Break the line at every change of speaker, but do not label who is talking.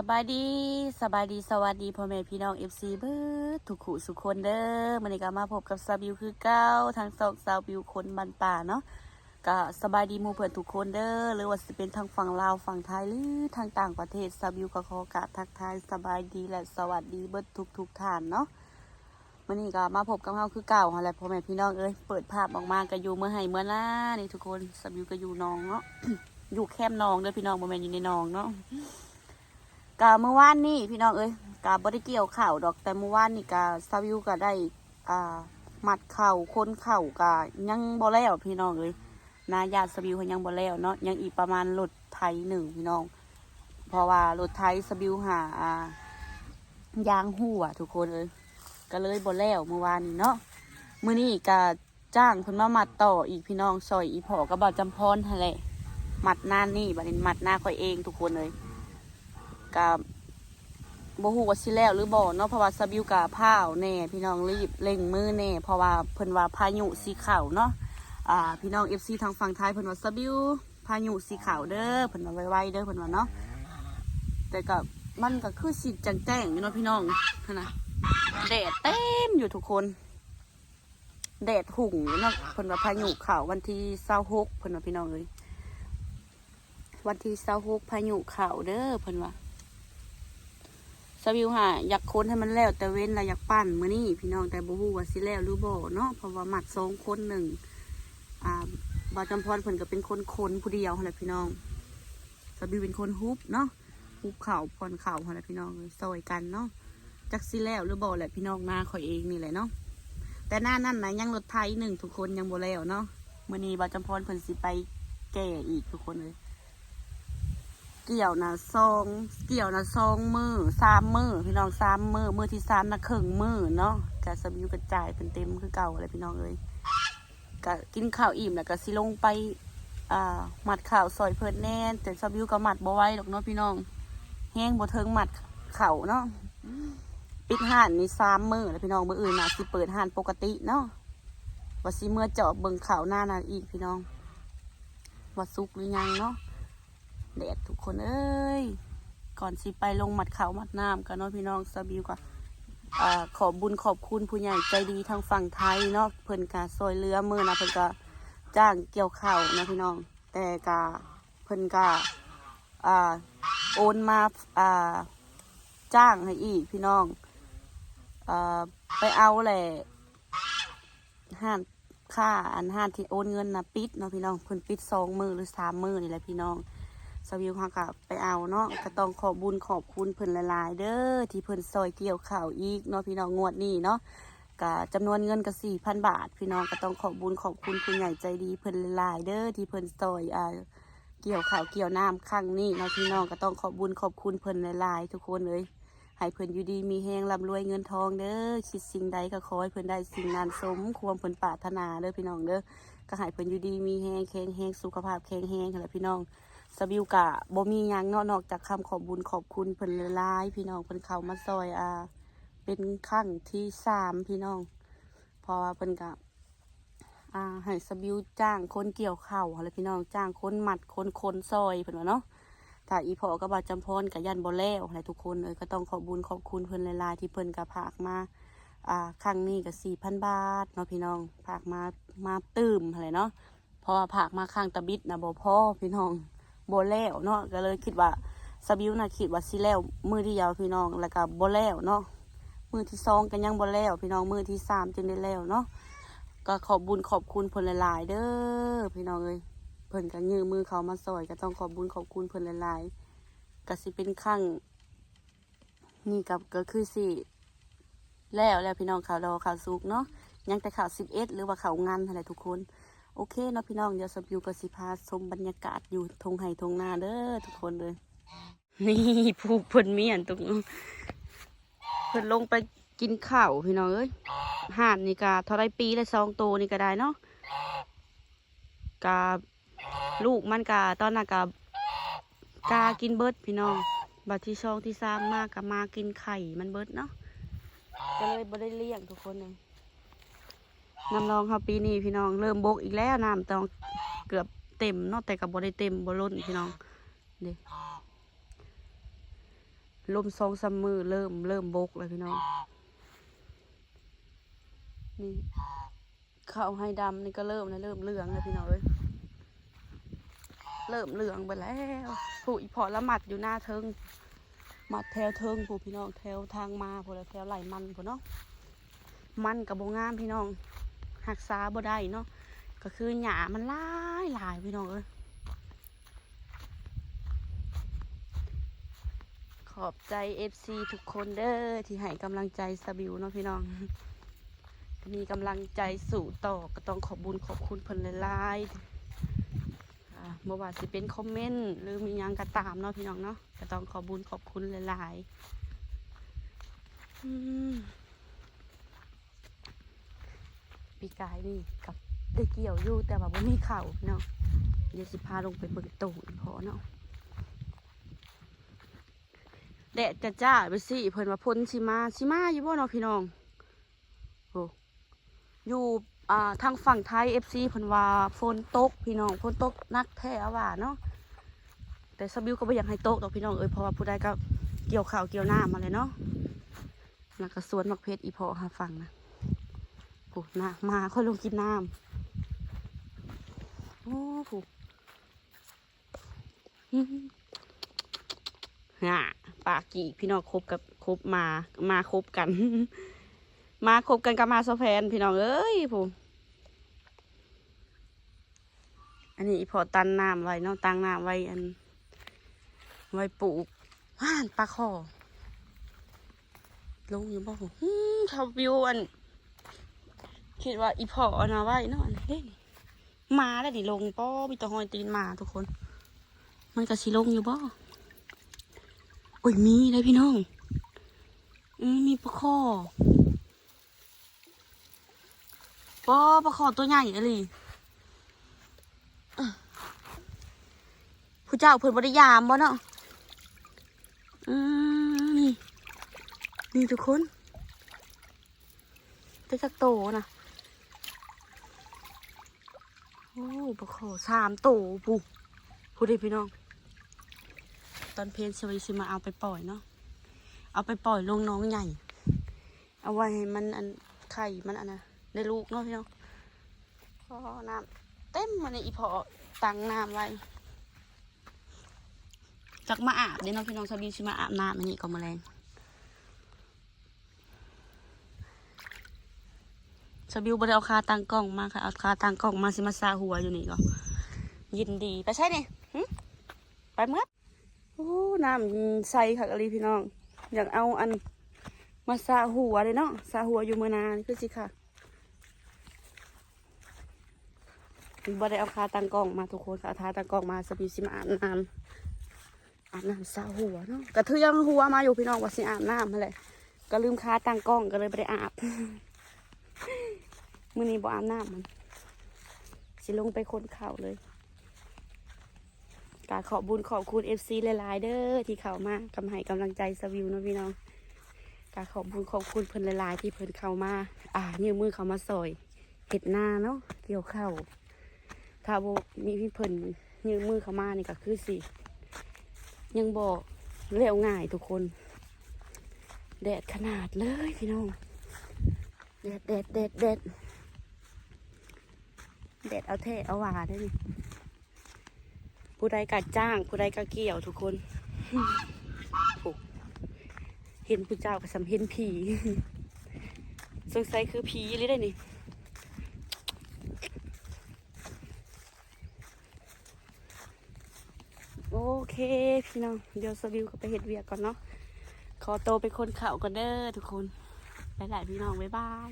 สบายดีสบายดีสวัสดีพ่อแม่พี่น้องเอฟซีเบิร์ดทุกขู่สุกคนเด้อมันนี้ก็มาพบกับซาบิวคือเก้าทางสองซาบิวคนบันป่าเนาะก็สบายดีมู่เพื่อนทุกคนเด้อหรือว่าจะเป็นทางฝั่งลาวฝั่งไทยหรือทางต่างประเทศซาบิวก็ขอกราบทักทายสบายดีและสวัสดีเบิร์ดทุกทุกท่านเนาะมันนี้ก็มาพบกับเราคือเก่าหั่นแหละพ่อแม่พี่น้องเอ้ยเปิดภาพออกมาก็อยู่เมื่อไห้เมื่อหน้านี่ทุกคนซาบิวก็อยู่หนองเนาะอยู่แคมป์หนองเด้อพี่น้องโมเมนอยู่ในหนองเนาะ กาเมื่อวานนี่พี่น้องเอ้ยกาบ่ได้เกี่ยวข่าวดอกแต่เมื่อวานนี่กาซาวิวก็ได้อ่ามัดเข่าคนเข่ากายังบ่แล้วพี่น้องเอ้ยนาญาติซาวิวเพิ่นยังบ่แล้วเนาะยังอีกประมาณรถไถหนึ่งพี่น้อง เพราะว่ารถไถซาวิวหาอ่ายางหัวทุกคนเอ้ยก็เลยบ่แล้วเมื่อวานนี้เนาะมื้อนี้ก็จ้างเพิ่นมามัดต่ออีกพี่น้องซอยอีพอกับบ่จำพรหั่นแหละมัดหน้านี่บัดนี้มัดหน้าข่อยเองทุกคนเลย กับบ่ฮู้ว่าสิแล้วหรือบ่เนาะเพราะว่าซาบิวกับผ้าวแน่ พี่น้องรีบเร่งมือแน่เพราะว่าเพิ่นว่าพายุสีขาวเนาะอ่าพี่น้อง FC ทางฝั่งไทยเพิ่นว่าซาบิวพายุสีขาวเด้อเพิ่นว่าไวๆเด้อเพิ่นว่าเนาะแต่ก็มันก็คือสิจังแจ้งอยู่เนาะพี่น้องนะแดดเต็มอยู่ทุกคนแดดหุ่งเนาะเพิ่นว่าพายุขาววันที่26เพิ่นว่าพี่น้องเอ้ยวันที่26พายุขาวเด้อเพิ่นว่า สวิวหาอยากค้นให้มันแล้ว แต่เว้นละอยากปั้นมือนี้พี่น้องแต่บ่ฮู้ว่าสิแล้วหรือบ่เนาะเพราะว่าหมัดสองคนหนึ่งอ่าบาจำพรเพิ่นก็เป็นคนคนผู้เดียวหั่นแหละพี่น้องสวิวเป็นคนฮุบเนาะฮุบเข่าพรเข่าหั่นแหละพี่น้องซอยกันเนาะจักสิแล้วหรือบ่แหละพี่น้องนาข่อยเองนี่แหละเนาะแต่หน้านั่นนะยังรถไทยหนึ่งทุกคนยังบ่แล้วเนาะมื้อนี้บาจำพรเพิ่นสิไปแก่อีกทุกคนเลย เกี่ยวนะซองเกี่ยวนะซองมือสามมือพี่น้องสามมือมือที่สามนะครึ่งมือเนาะกะสบิวกระจายเป็นเต็มคือเก่าเลยพี่น้องเอ้ยกะกินข้าวอิ่มแล้วก็สิลงไปอ่าหมัดข่าวซอยเพิ่นแน่นแต่สบิวก็หมัดบ่ไว้หรอกเนาะพี่น้อง แห้งบ่เทิงหมัดเข่าเนาะปิดห่านนี่สามมือแล้วพี่น้องมืออื่นนะสิเปิดห่านปกติเนาะว่าสิเมื่อเจาะเบิ่งข่าวหน้านาอีกพี่น้องว่าสุกหรือยังเนาะ แดดทุกคนเอ้ย ก่อนสิไปลงหมัดเขาหมัดน้ำกันเนาะพี่น้องซาบิวก็อ่าขอบุญขอบคุณผู้ใหญ่ใจดีทางฝั่งไทยเนาะเพิ่นกาซอยเรือมือนะเพิ่นก็จ้างเกี่ยวข้าวนะพี่น้อง แต่กาเพิ่นกาโอนมาจ้างให้อีกพี่น้องอไปเอาแหละห้านค่าอันห้านที่โอนเงินนะปิดเนาะพี่น้องเพิ่นปิดสองมือหรือสามมือนี่แหละพี่น้อง สวิวเขากับไปเอาเนาะก็ต้องขอบบุญขอบคุณเพิ่นหลายๆเด้อที่เพิ่นซอยเกี่ยวข่าวอีกเนาะพี่น้องงวดนี้เนาะก็จำนวนเงินก็สี่พันบาท พี่น้องก็ต้องขอบบุญขอบคุณคุณใหญ่ใจดีเพิ่นหลายๆเด้อที่เพิ่นซอยอ่าเกี่ยวข่าวเกี่ยวน้ำครั้งนี้เนาะพี่น้องก็ต้องขอบบุญขอบคุณเพิ่นหลายๆทุกคนเลยให้เพิ่นอยู่ดีมีแหงร่ำรวยเงินทองเด้อคิดสิ่งใดก็ขอให้เพิ่นได้สิ่งนั้นสมความเพิ่นปรารถนาเด้อพี่น้องเด้อก็ให้เพิ่นอยู่ดีมีแหงแข็งแหงสุขภาพแข็งแหงนั่ะพี่น้อง สบิวกะบ่มีหยังเนาะนอกจากคำขอบบุญขอบคุณเพิ่นหลายๆพี่น้องเพิ่นเข้ามาซอยอ่าเป็นครั้งที่สามพี่น้อง เพราะว่าเพิ่นกะอ่าให้สบิวจ้างคนเกี่ยวข้าวอะไรพี่น้องจ้างคนหมัดคนคนซอยเพิ่นว่าเนาะถ้าอีพอกับบาจำพรกับยันบ่แล้วอะไรทุกคนเลยก็ต้องขอบบุญขอบคุณเพิ่นหลายๆที่เพิ่นกะผากมาอ่าครั้งนี้ก็สี่พันบาทเนาะพี่น้องผากมามาตื้มอะไรเนาะเพราะว่าผากมาข้างตะบิดนะบ่พ่อพี่น้อง โบแล้วเนาะก็เลยคิดว่าสบิวนะคิดว่าสิแล้วมือที่ยาวพี่น้องแล้วก็โบแล้วเนาะมือที่สองก็ยังโบแล้ว พี่น้องมือที่สามจึงได้แล้วเนาะก็ขอบบุญขอบคุณเพิ่นหลายๆเด้อพี่น้องเอ้ยเพิ่นก็ยืมมือเขามาซอยก็ต้องขอบบุญขอบคุณเพิ่นหลายๆก็สิเป็นครั้งนี่กับก็คือสิแล้วแล้วพี่น้องข่าวรอข่าวสุกเนาะยังแต่ข่าวสิบเอ็ดหรือว่าข่าวงานอะไรทุกคน โอเคเนาะพี่น้องเดี๋ยวสบิวกับสิพาชมบรรยากาศอยู่ทงไห่ทงนาเด้อทุกคนเลย นี่ผูกเพิ่นเมียนตรงนู้นเพิ่นลงไปกินข้าวพี่น้องเอ้ยห่านนี่กาเท่าไรปีเละสองตัวนี่ก็ได้เนาะกาลูกมันกาตอนน่ะกากากินเบิร์ดพี่น้องบัดที่สองที่สามมากกามากินไข่มันเบิร์ดเนาะก็เลยบ่ได้เลี้ยงทุกคนเลย น้ำรองเขาปีนี้พี่น้องเริ่มบกอีกแล้วน้ำต้องเกือบเต็มนาะแต่กับบได้เต็มบล้นพี่น้องเด้ลมซองซัมมือเริ่มเริ่มบกเลยพี่น้องนี่ข้าวให้ดำนี่ก็เริ่มแล้วเริ่มเหลืองแล้วพี่น้องเอ้ยเริ่มเหลืองไปแล้วผูกอีพอละหมัดอยู่หน้าเทิงหมัดแถวเทิงผูกพี่น้องแถวทางมาผูกแถวไหลมันผูกเนาะมันกับโบงามพี่น้อง หักษาบ่ได้เนาะก็คือหญ้ามันลายหลายพี่น้องเอ้ยขอบใจ FC ทุกคนเด้อที่ให้กำลังใจสบิวเนาะพี่น้อง มีกำลังใจสู่ต่อก็ต้องขอบบุญขอบคุณเพิ่นหลายๆเมื่อว่าสิเป็นคอมเมนต์หรือมียังก็ตามเนาะพี่น้องเนาะก็ต้องขอบบุญขอบคุณหลายๆอืม ปีกายนี่กับได้เกี่ยวอยู่แต่ว่าบ่มีเข่าวเนาะเดี๋ยวสิพาลงไปเบิ่งตูอีพอเนาะแดดจะจ้าไปสิเพิ่นว่าพ้นสิมาสิมาอยู่บ่เนาะพี่น้องโอ้อยู่อ่าทางฝั่งไทยเอฟซีเพิ่นว่าฝนตกพี่น้องฝนตกนักแท้ว่าเนาะแต่สบิวก็บ่อยากให้ตกดอกพี่น้องเอ้ยเพราะว่าผู้ใดก็เกี่ยวข้าวเกี่ยวหน้ำมาเลยเนาะแล้วก็สวนมักเพชรอีพอหาฟังนะ โอ้น้ามาค่อยลงกินน้ำโอ้ผูอื้อหือฮ่าปากกีพี่น้องคบกับคบมา มาคบกัน มาคบกันกับมาสแพนพี่น้องเอ้ยผมอันนี้พอตันน้ำไว้เนาะตั้งน้ำไว้อัน ไว้ปลูกว่านปลาคอลงอยู่บ่ผมอืมเขาวิวอัน คิดว่าอีพอเอานะไว้เนาะอันเฮ้ยมาแล้วดิลงป้อมีตะหอยตีนมาทุกคน มันก็สิลงอยู่บ่โอ้ยมีเลยพี่น้องอืมมีปลาคอปอปลาขอตัวใหญ่อะไรผู้เจ้าเพิ่นบริยามบ่เนาะอืมนี่นี่ทุกคนได้จักโตนะ โอ้ปลาขอสามโตปูพูดดิพี่น้อง ตอนเพนสวีสิมาเอาไปปล่อยเนาะ เอาไปปล่อยลงน้องใหญ่ เอาไว้ให้มันอันไข่มันอันนะได้ลูกเนาะพี่น้องพอน้ำเต็มมันในอีพอตังน้ำไว้จักมาอาบเดี๋ยวน้องพี่น้องสบีชิมาอาบน้ำอันนี้ก็มาแรง สบิวบ่ไดเอาคาตังกล้องมาค่ะ เอาคาตังกล้องมาสิมาซาหัวอยู่นี่ก็ยินดีไปใช่เนี่ยไปเมื่อโอ้น้ำใสค่ะกะลีพี่น้อง อยากเอาอันมาซาหัวเลยเนาะซาหัวอยู่เมื่อนานคือสิค่ะบ่ไดเอาคาตังกล้องมาทุกคนค่ะเอาคาตังกล้องมาสปีสิมาอาบน้ำอาบน้ำซาหัวเนาะกระเทืองหัวมาอยู่พี่น้องว่าสิอาบน้ำมาเลยก็ลืมคาตังกล้องก็เลยไม่ได้อาบ มื้อนี้บ่อาบน้ำมัน สิลงไปคนเข่าเลยกาขอบบุญขอบคุณเอฟซีหลายๆเด้อที่เข้ามากำให้กำลังใจสวิวนะพี่น้องกาขอบบุญขอบคุณเพิ่นหลายๆที่เพิ่นเข้ามา อ่ายืมมือเขามาซอยเห็ดนาเนาะเกี่ยวข้าวถ้าบ่มีพี่เพิ่นยืมมือเขามานี่ก็คือสิยังบอกเร็วง่ายทุกคน แดดขนาดเลยพี่น้องแดดแดดแดดแดด แดดเอาแท้เอาหวาได้นี่ผู้ใดกัดจ้าง ผู้ใดก็เกี่ยวทุกคน เห็นผู้เจ้าก็สำเห็นผีสงสัยคือผีเลยได้นี่โอเคพี่น้อง เดี๋ยวสวิวก็ไปเห็ดเวียกก่อนเนาะ ขอโตเป็นคนเข่าก่อนเด้อทุกคน หลายๆพี่น้อง บ๊ายบาย